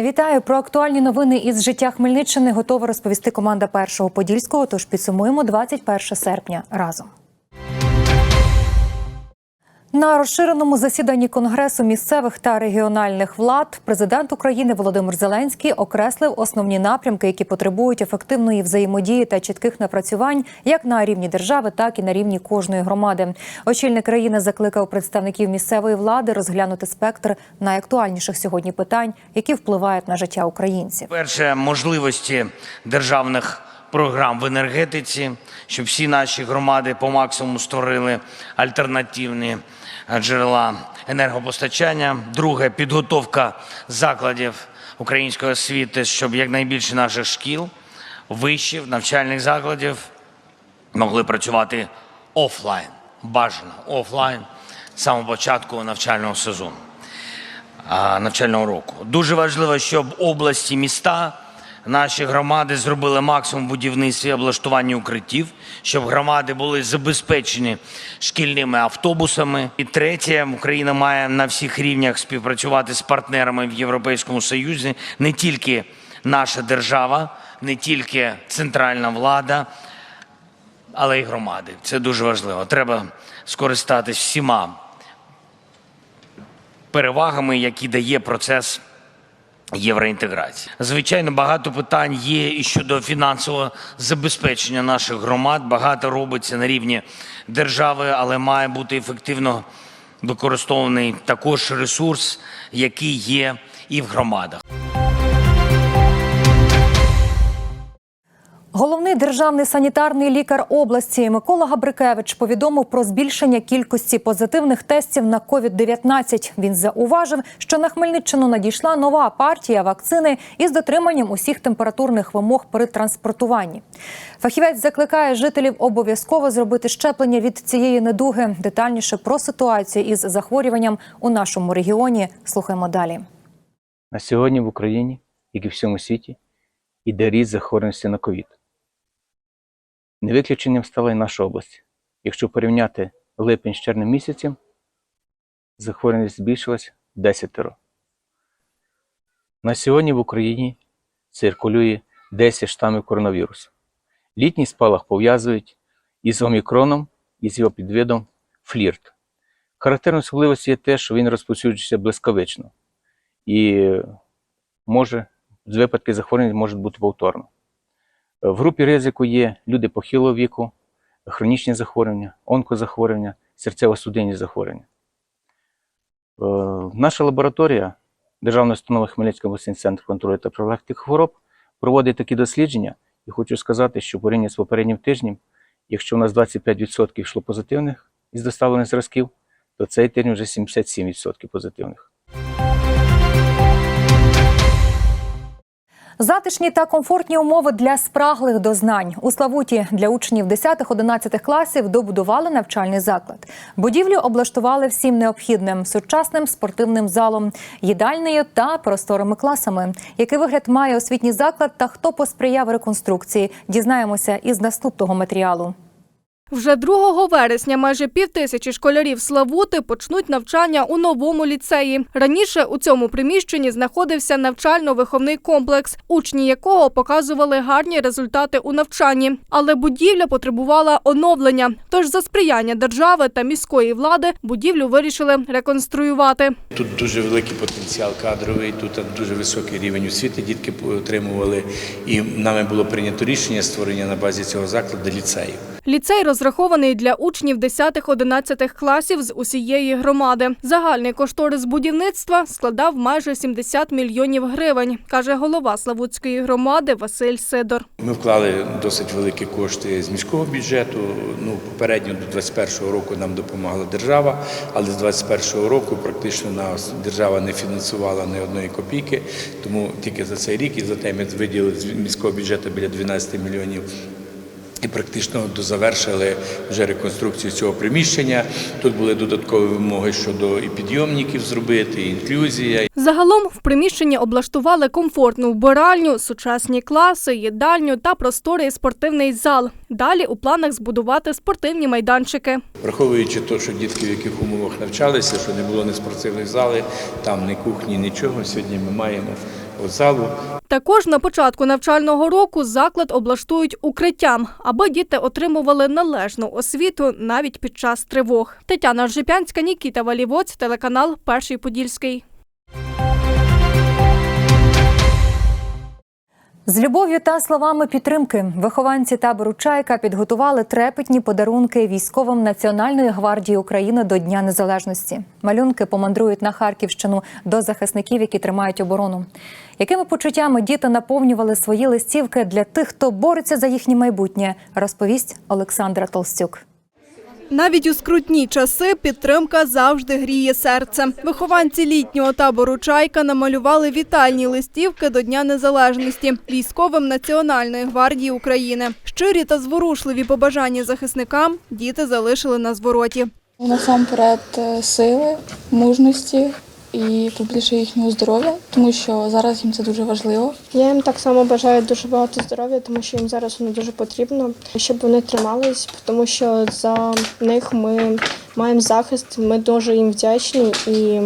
Вітаю про актуальні новини із життя Хмельниччини. Готова розповісти команда першого подільського. Тож підсумуємо 21 серпня разом. На розширеному засіданні Конгресу місцевих та регіональних влад президент України Володимир Зеленський окреслив основні напрямки, які потребують ефективної взаємодії та чітких напрацювань як на рівні держави, так і на рівні кожної громади. Очільник країни закликав представників місцевої влади розглянути спектр найактуальніших сьогодні питань, які впливають на життя українців. Перше можливості державних програм в енергетиці, щоб всі наші громади по максимуму створили альтернативні джерела енергопостачання. Друге підготовка закладів української освіти, щоб якнайбільше наших шкіл, вишів, навчальних закладів могли працювати офлайн, бажано офлайн з самого початку навчального сезону навчального року. Дуже важливо, щоб області, міста, наші громади зробили максимум будівництві і облаштуванні укриттів, щоб громади були забезпечені шкільними автобусами. І третє, Україна має на всіх рівнях співпрацювати з партнерами в Європейському Союзі, не тільки наша держава, не тільки центральна влада, але й громади. Це дуже важливо. Треба скористатись всіма перевагами, які дає процес євроінтеграції. Звичайно, багато питань є і щодо фінансового забезпечення наших громад. Багато робиться на рівні держави, але має бути ефективно використований також ресурс, який є і в громадах. Головний державний санітарний лікар області Микола Габрикевич повідомив про збільшення кількості позитивних тестів на COVID-19. Він зауважив, що на Хмельниччину надійшла нова партія вакцини із дотриманням усіх температурних вимог при транспортуванні. Фахівець закликає жителів обов'язково зробити щеплення від цієї недуги. Детальніше про ситуацію із захворюванням у нашому регіоні. Слухаємо далі. На сьогодні в Україні, як і в всьому світі, іде ріст захворюваності на ковід. Не виключенням стала і наша область. Якщо порівняти липень з червнем місяцем, захворюваність збільшилась 10. На сьогодні в Україні циркулює 10 штамів коронавірусу. Літній спалах пов'язують із омікроном і з його підвидом флірт. Характерною особливістю є те, що він розповсюджується блискавично і може з випадки захворювання можуть бути повторно. В групі ризику є люди похилого віку, хронічні захворювання, онкозахворювання, серцево-судинні захворювання. Е, Наша лабораторія Державної установи Хмельницький обласний центр контролю та профілактики хвороб проводить такі дослідження, і хочу сказати, що порівняно з попереднім тижнем, якщо у нас 25% йшло позитивних із доставлених зразків, то цей тиждень вже 77% позитивних. Затишні та комфортні умови для спраглих до знань у Славуті для учнів 10-11 класів добудували навчальний заклад. Будівлю облаштували всім необхідним сучасним спортивним залом, їдальнею та просторими класами. Який вигляд має освітній заклад та хто посприяв реконструкції? Дізнаємося із наступного матеріалу. Вже 2 вересня майже півтисячі школярів Славути почнуть навчання у новому ліцеї. Раніше у цьому приміщенні знаходився навчально-виховний комплекс, учні якого показували гарні результати у навчанні. Але будівля потребувала оновлення. Тож за сприяння держави та міської влади будівлю вирішили реконструювати. Тут дуже великий потенціал кадровий, тут дуже високий рівень освіти дітки отримували. І нами було прийнято рішення створення на базі цього закладу ліцею. Ліцей розрахований для учнів 10-11 класів з усієї громади. Загальний кошторис будівництва складав майже 70 мільйонів гривень, каже голова Славутської громади Василь Сидор. Ми вклали досить великі кошти з міського бюджету. Ну, попередньо до 21-го року нам допомагала держава, але з 21-го року практично нас держава не фінансувала ні одної копійки. Тому тільки за цей рік і за те ми виділили з міського бюджету біля 12 мільйонів. І практично дозавершили вже реконструкцію цього приміщення. Тут були додаткові вимоги щодо і підйомників зробити, і інклюзія. Загалом в приміщенні облаштували комфортну вбиральню, сучасні класи, їдальню та просторий спортивний зал. Далі у планах збудувати спортивні майданчики. Враховуючи те, що дітки в яких умовах навчалися, що не було ні спортивної зали, там ні кухні, нічого. Сьогодні ми маємо спортзалу. Також на початку навчального року заклад облаштують укриттям, аби діти отримували належну освіту навіть під час тривог. Тетяна Ржипянська, Нікіта Валівоць, телеканал Перший Подільський. З любов'ю та словами підтримки вихованці табору Чайка підготували трепетні подарунки військовим Національної гвардії України до Дня Незалежності. Малюнки помандрують на Харківщину до захисників, які тримають оборону. Якими почуттями діти наповнювали свої листівки для тих, хто бореться за їхнє майбутнє, розповість Олександра Толстюк. Навіть у скрутні часи підтримка завжди гріє серце. Вихованці літнього табору Чайка намалювали вітальні листівки до Дня Незалежності військовим Національної гвардії України. Щирі та зворушливі побажання захисникам діти залишили на звороті. Насамперед е, сили, мужності і побільше їхнього здоров'я, тому що зараз їм це дуже важливо. Я їм так само бажаю дуже багато здоров'я, тому що їм зараз воно дуже потрібно, щоб вони тримались, тому що за них ми маємо захист. Ми дуже їм вдячні і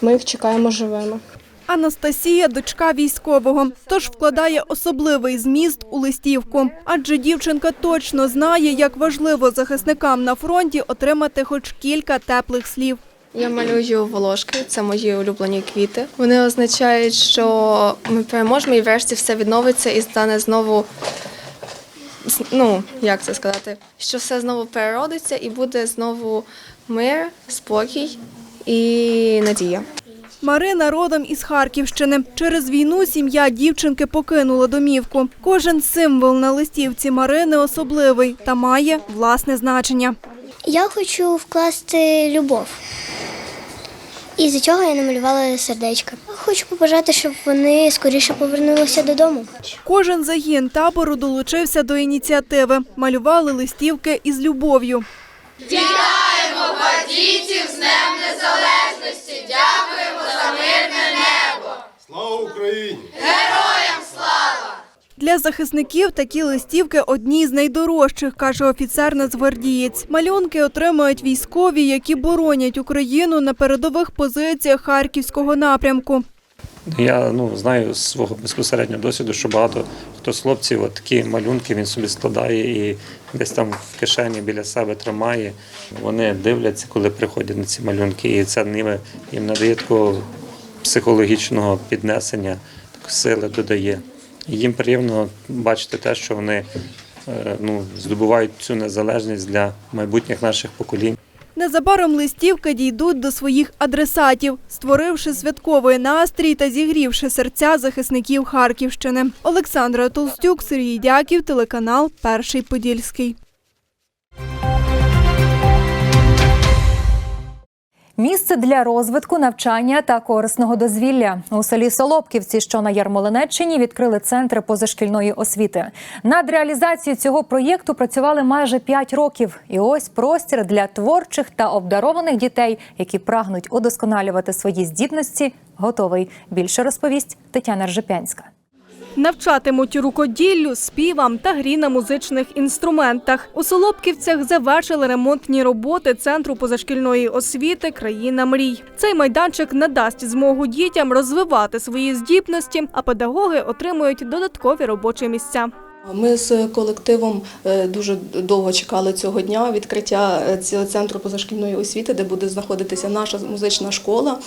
ми їх чекаємо живими. Анастасія дочка військового, тож вкладає особливий зміст у листівку. Адже дівчинка точно знає, як важливо захисникам на фронті отримати хоч кілька теплих слів. Я малюю волошки, це мої улюблені квіти. Вони означають, що ми переможемо і врешті все відновиться і стане знову. Ну, як це сказати, що все знову переродиться і буде знову мир, спокій і надія. Марина родом із Харківщини. Через війну сім'я дівчинки покинула домівку. Кожен символ на листівці Марини особливий та має власне значення. Я хочу вкласти любов. І за цього я намалювала сердечко. Хочу побажати, щоб вони скоріше повернулися додому. Кожен загін табору долучився до ініціативи. Малювали листівки із любов'ю. Вітаємо бандитів з Днем Незалежності! Дякуємо за мирне небо! Слава Україні! Для захисників такі листівки одні з найдорожчих, каже офіцер Нацгвардієць. Малюнки отримують військові, які боронять Україну на передових позиціях харківського напрямку. Я ну знаю з свого безпосереднього досвіду, що багато хто з хлопців от такі малюнки він собі складає і десь там в кишені біля себе тримає. Вони дивляться, коли приходять на ці малюнки, і це ніби їм надає такого психологічного піднесення, так, сили додає. Їм приємно бачити те, що вони е, ну, здобувають цю незалежність для майбутніх наших поколінь. Незабаром листівки дійдуть до своїх адресатів, створивши святковий настрій та зігрівши серця захисників Харківщини. Олександра Толстюк, Сергій Дяків, телеканал Перший Подільський. Місце для розвитку, навчання та корисного дозвілля у селі Солопківці, що на Ярмолинеччині, відкрили центри позашкільної освіти. Над реалізацією цього проєкту працювали майже 5 років. І ось простір для творчих та обдарованих дітей, які прагнуть удосконалювати свої здібності, готовий. Більше розповість Тетяна Ржепянська. Навчатимуть рукоділлю, співам та грі на музичних інструментах. У Солопківцях завершили ремонтні роботи центру позашкільної освіти Країна мрій. Цей майданчик надасть змогу дітям розвивати свої здібності, а педагоги отримують додаткові робочі місця. Ми з колективом е, дуже довго чекали цього дня відкриття е, цього центру позашкільної освіти, де буде знаходитися наша музична школа.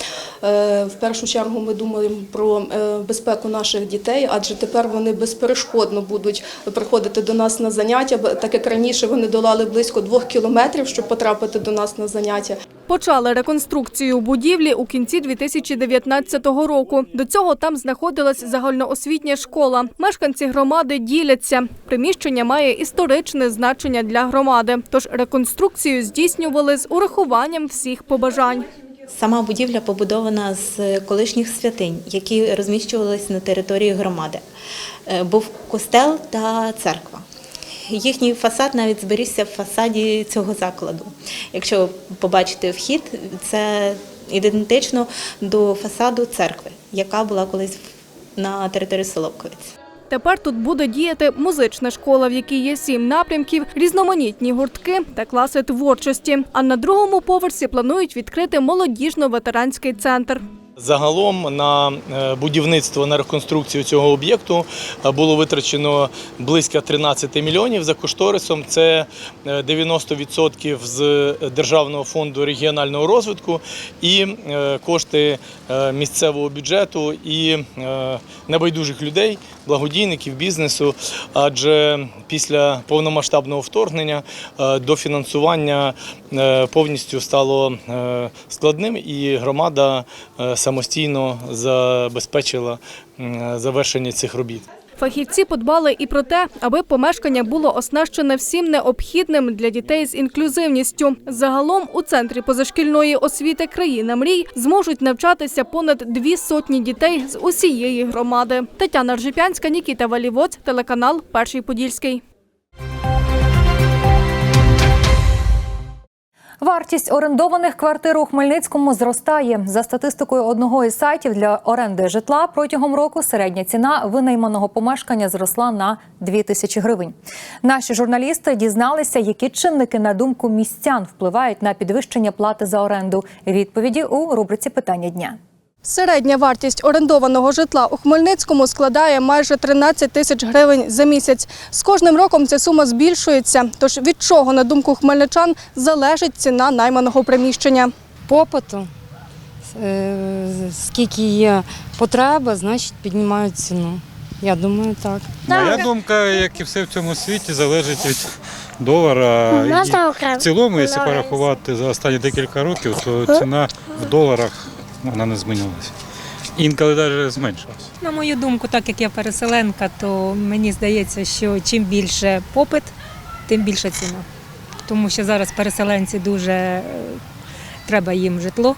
Е, В першу чергу ми думаємо про безпеку наших дітей, адже тепер вони безперешкодно будуть приходити до нас на заняття, так як раніше вони долали близько двох кілометрів, щоб потрапити до нас на заняття. Почали реконструкцію будівлі у кінці 2019 року. До цього там знаходилась загальноосвітня школа. Мешканці громади діляться. Приміщення має історичне значення для громади. Тож реконструкцію здійснювали з урахуванням всіх побажань. Сама будівля побудована з колишніх святинь, які розміщувалися на території громади. Е, Був костел та церква. Їхній фасад навіть зберігся в фасаді цього закладу. Якщо побачите вхід, це ідентично до фасаду церкви, яка була колись на території Солобковиць. Тепер тут буде діяти музична школа, в якій є сім напрямків, різноманітні гуртки та класи творчості. А на другому поверсі планують відкрити молодіжно-ветеранський центр. Загалом на е, будівництво на реконструкцію цього об'єкту е, було витрачено близько 13 мільйонів за кошторисом. Це е, 90% з Державного фонду регіонального розвитку і е, кошти е, місцевого бюджету і е, небайдужих людей, благодійників бізнесу. Адже після повномасштабного вторгнення е, дофінансування е, повністю стало е, складним, і громада е, самостійно забезпечила завершення цих робіт. Фахівці подбали і про те, аби помешкання було оснащене всім необхідним для дітей з інклюзивністю. Загалом у центрі позашкільної освіти країна мрій зможуть навчатися понад дві сотні дітей з усієї громади. Тетяна Ржипянська, Нікіта Валівоць, телеканал Перший Подільський. Вартість орендованих квартир у Хмельницькому зростає. За статистикою одного із сайтів для оренди житла протягом року середня ціна винайманого помешкання зросла на 2 тисячі гривень. Наші журналісти дізналися, які чинники на думку містян впливають на підвищення плати за оренду. Відповіді у рубриці питання дня. Середня вартість орендованого житла у Хмельницькому складає майже 13 тисяч гривень за місяць. З кожним роком ця сума збільшується. Тож від чого, на думку хмельничан, залежить ціна найманого приміщення. попиту. Е, Скільки є потреба, значить піднімають ціну. Я думаю, так. Моя думка, як і все в цьому світі, залежить від долара. І в цілому, якщо порахувати за останні декілька років, то ціна в доларах вона не змінилася. Інколи навіть зменшилася. На мою думку, так як я переселенка, то мені здається, що чим більше попит, тим більша ціна. Тому що зараз переселенці дуже е, треба їм житло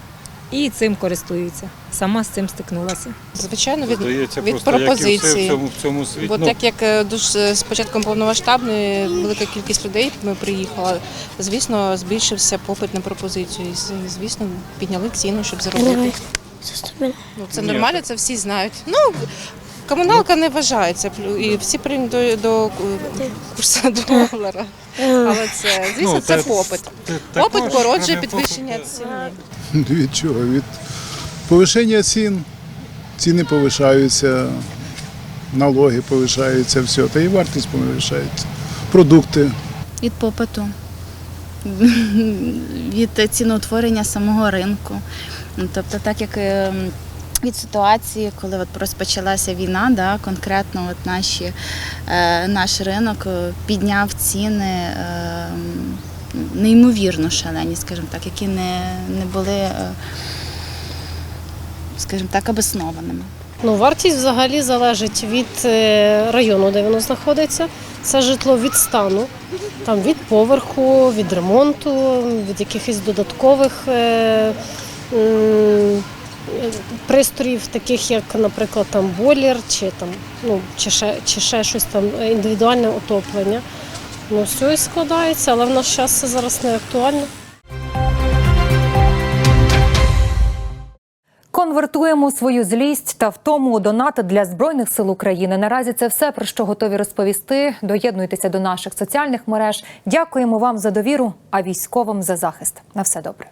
і цим користуються. Сама з цим стикнулася. Звичайно, від, Здається, від просто як і все в пропозиції. цьому, в цьому світі. Бо Ну, так як е, дуже з початком повномасштабної велика кількість людей ми приїхала, звісно, збільшився попит на пропозицію. І, звісно, підняли ціну, щоб заробити. Ну, це нормально, це всі знають. Ну, комуналка не вважається, і всі прийняли до, до е, курсу долара. Але це, звісно, Ну, це попит. Попит породжує підвищення ціни. Від чого? Від повишення цін. Ціни повишаються, налоги повишаються, все. Та і вартість повишається. Продукти. від попиту, від ціноутворення самого ринку. Тобто, так як е, від ситуації, коли от розпочалася війна, да, конкретно от наші, е, наш ринок е, підняв ціни е, неймовірно шалені, скажімо так, які не, не були, е, скажімо так, обоснованими. Ну, вартість взагалі залежить від е, району, де воно знаходиться. Це житло від стану, там від поверху, від ремонту, від якихось додаткових е, пристроїв, таких як, наприклад, там бойлер чи там, ну, чи ще, чи ще щось там е, індивідуальне отоплення. Ну, все і складається, але в наш час це зараз не актуально. Конвертуємо свою злість та втому у донати для збройних сил України. Наразі це все про що готові розповісти. Доєднуйтеся до наших соціальних мереж. Дякуємо вам за довіру, а військовим за захист. На все добре.